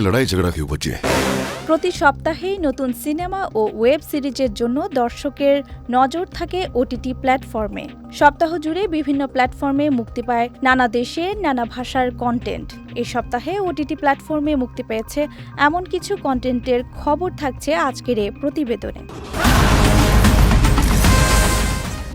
লড়াই ঝগড়া কেউ প্রতি সপ্তাহেই নতুন সিনেমা ও ওয়েব সিরিজের জন্য দর্শকের নজর থাকে ওটিটি প্ল্যাটফর্মে। সপ্তাহ জুড়ে বিভিন্ন প্ল্যাটফর্মে মুক্তি পায় নানা দেশে নানা ভাষার কন্টেন্ট এই সপ্তাহে ওটিটি প্ল্যাটফর্মে মুক্তি পেয়েছে এমন কিছু কন্টেন্টের খবর থাকছে আজকের এ প্রতিবেদনে।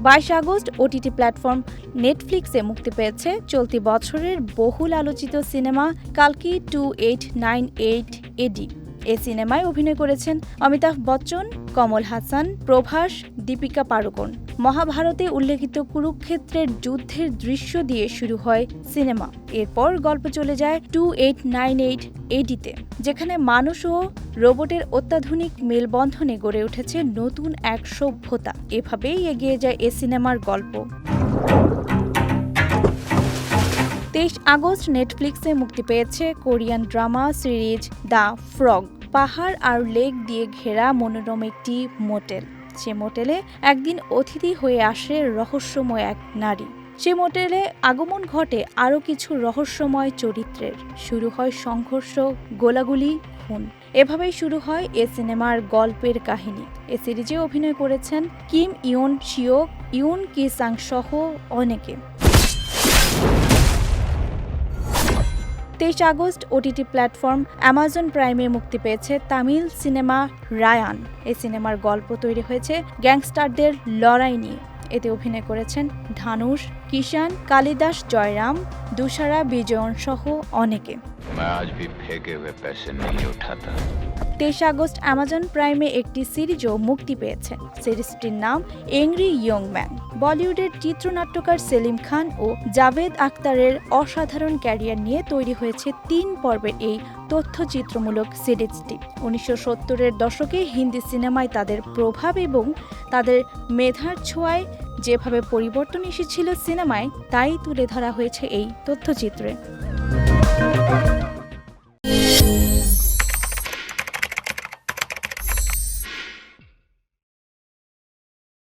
বাইশ আগস্ট ওটিটি প্ল্যাটফর্ম নেটফ্লিক্সে মুক্তি পেয়েছে চলতি বছরের বহুল আলোচিত cinema কালকি two eight nine eight AD. এ সিনেমায় অভিনয় করেছেন অমিতাভ বচ্চন কমল হাসান, প্রভাস, দীপিকা পাড়ুকোন। মহাভারতে উল্লেখিত কুরুক্ষেত্রের যুদ্ধের দৃশ্য দিয়ে শুরু হয় সিনেমা। এরপর গল্প চলে যায় টু এইট নাইন এইট এডিতে, যেখানে মানুষ ও রোবটের অত্যাধুনিক মেলবন্ধনে গড়ে উঠেছে নতুন এক সভ্যতা। এভাবেই এগিয়ে যায় এ সিনেমার গল্প। তেইশ আগস্ট নেটফ্লিক্সে মুক্তি পেয়েছে Korean drama series the frog. পাহাড় আর লেক দিয়ে ঘেরা মনোরম একটি মোটেল। সে মোটেলে একদিন অতিথি হয়ে আসে রহস্যময় এক নারী। সে মোটেলে আগমন ঘটে আরও কিছু রহস্যময় চরিত্রের। শুরু হয় সংঘর্ষ, গোলাগুলি, খুন। এভাবেই শুরু হয় এ সিনেমার গল্পের কাহিনী। এ সিরিজে অভিনয় করেছেন কিম ইয়ন শিও, ইউন কি সাং সহ অনেকে। তেইশ আগস্ট ওটিটি প্ল্যাটফর্ম অ্যামাজন প্রাইমে মুক্তি পেয়েছে তামিল সিনেমা রায়ান এই সিনেমার গল্প তৈরি হয়েছে গ্যাংস্টারদের লড়াই নিয়ে এতে অভিনয় করেছেন ধানুষ কিষান কালিদাস জয়রাম দুসারা বিজয়ন সহ অনেকে मैं आज भी फेंके हुए पैसे नहीं उठाता তেইশ আগস্ট অ্যামাজন প্রাইমে একটি সিরিজও মুক্তি পেয়েছে। সিরিজটির নাম এংরি ইয়ং ম্যান বলিউডের চিত্রনাট্যকার সেলিম খান ও জাভেদ আখতারের অসাধারণ ক্যারিয়ার নিয়ে তৈরি হয়েছে তিন পর্বের এই তথ্যচিত্রমূলক সিরিজটি। উনিশশো সত্তরের দশকে হিন্দি সিনেমায় তাদের প্রভাব এবং তাদের মেধার ছোঁয়ায় যেভাবে পরিবর্তন এসেছিল সিনেমায়, তাই তুলে ধরা হয়েছে এই তথ্যচিত্রে।